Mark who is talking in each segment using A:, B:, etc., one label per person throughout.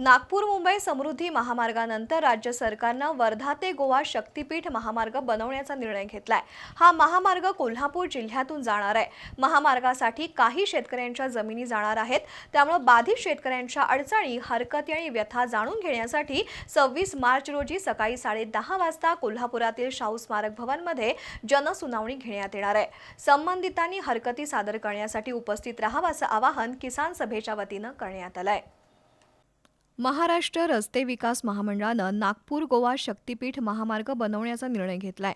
A: नागपूर मुंबई समृद्धी महामार्गानंतर राज्य सरकारनं वर्धा ते गोवा शक्तीपीठ महामार्ग बनवण्याचा निर्णय घेतलाय. हा महामार्ग कोल्हापूर जिल्ह्यातून जाणार आहे. महामार्गासाठी काही शेतकऱ्यांच्या जमिनी जाणार आहेत. त्यामुळे बाधित शेतकऱ्यांच्या अडचणी हरकती आणि व्यथा जाणून घेण्यासाठी सव्वीस मार्च रोजी सकाळी साडेदहा वाजता कोल्हापुरातील शाहू स्मारक भवनमध्ये जनसुनावणी घेण्यात येणार आहे. संबंधितांनी हरकती सादर करण्यासाठी उपस्थित राहावं असं आवाहन किसान सभेच्या वतीनं करण्यात आलं आहे महाराष्ट्र रस्ते विकास महामंडळानं नागपूर गोवा शक्तीपीठ महामार्ग बनवण्याचा निर्णय घेतलाय.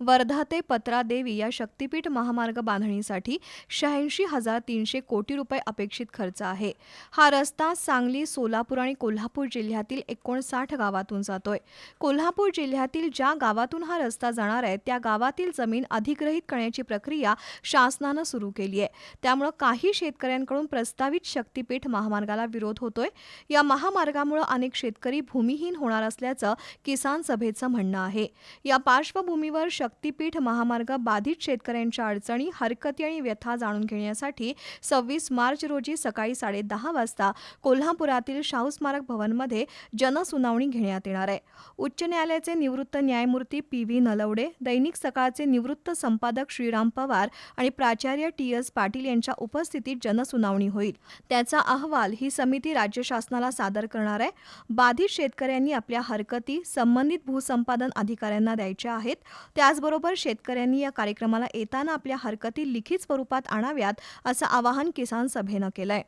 A: वर्धा ते पत्रा देवी या शक्तीपीठ महामार्ग बांधणीसाठी शहाऐंशी हजार तीनशे कोटी रुपये अपेक्षित खर्च आहे. हा रस्ता सांगली सोलापूर आणि कोल्हापूर जिल्ह्यातील एकोणसाठ गावातून जातोय. कोल्हापूर जिल्ह्यातील ज्या गावातून हा रस्ता जाणार आहे त्या गावातील जमीन अधिग्रहित करण्याची प्रक्रिया शासनानं सुरू केली आहे. त्यामुळं काही शेतकऱ्यांकडून प्रस्तावित शक्तीपीठ महामार्गाला विरोध होतोय. या मार्गामुळे अनेक शेतकरी भूमिहीन होणार असल्याचं किसान सभेचं म्हणणं आहे. या पार्श्वभूमीवर शक्तीपीठ महामार्ग बाधित शेतकऱ्यांच्या अडचणी हरकती आणि व्यथा जाणून घेण्यासाठी सव्वीस मार्च रोजी सकाळी साडेदहा वाजता कोल्हापुरातील शाहू स्मारक भवनमध्ये जनसुनावणी घेण्यात येणार आहे. उच्च न्यायालयाचे निवृत्त न्यायमूर्ती पी व्ही नलवडे दैनिक सकाळचे निवृत्त संपादक श्रीराम पवार आणि प्राचार्य टी एस पाटील यांच्या उपस्थितीत जनसुनावणी होईल. त्याचा अहवाल ही समिती राज्य शासनाला सादर करणार आहे. बाधित शेतकऱ्यांनी आपल्या हरकती संबंधित भूसंपादन अधिकाऱ्यांना द्यायच्या आहेत. त्याचबरोबर शेतकऱ्यांनी या कार्यक्रमाला येताना आपल्या हरकती लिखित स्वरूपात आणाव्यात असं आवाहन किसान सभेनं केलंय.